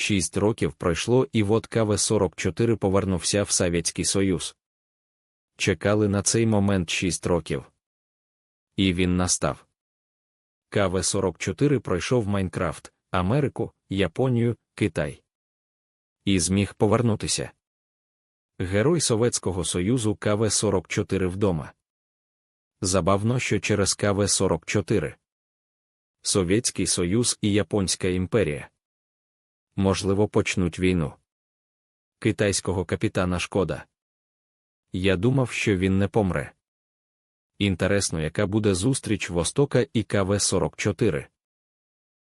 Шість років пройшло і вот КВ-44 повернувся в Совєтський Союз. Чекали на цей момент шість років. І він настав. КВ-44 пройшов Майнкрафт, Америку, Японію, Китай. І зміг повернутися. Герой Совєтського Союзу КВ-44 вдома. Забавно, що через КВ-44. Совєтський Союз і Японська імперія. Можливо, почнуть війну. Китайського капітана шкода. Я думав, що він не помре. Інтересно, яка буде зустріч Востока і КВ-44.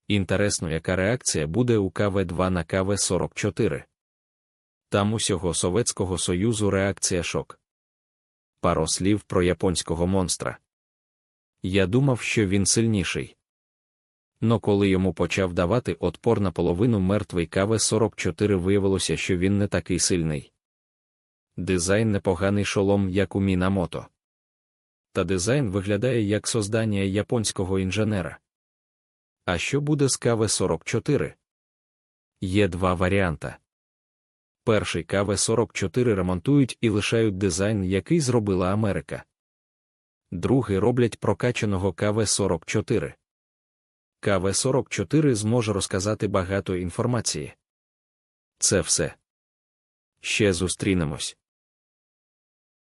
Інтересно, яка реакція буде у КВ-2 на КВ-44. Там усього Совєтського Союзу реакція шок. Пару слів про японського монстра. Я думав, що він сильніший. Но коли йому почав давати отпор наполовину мертвий КВ-44 виявилося, що він не такий сильний. Дизайн непоганий шолом, як у Мінамото. Та дизайн виглядає як создання японського інженера. А що буде з КВ-44? Є два варіанта. Перший КВ-44 ремонтують і лишають дизайн, який зробила Америка. Другий роблять прокачаного КВ-44. КВ-44 зможе розказати багато інформації. Це все. Ще зустрінемось.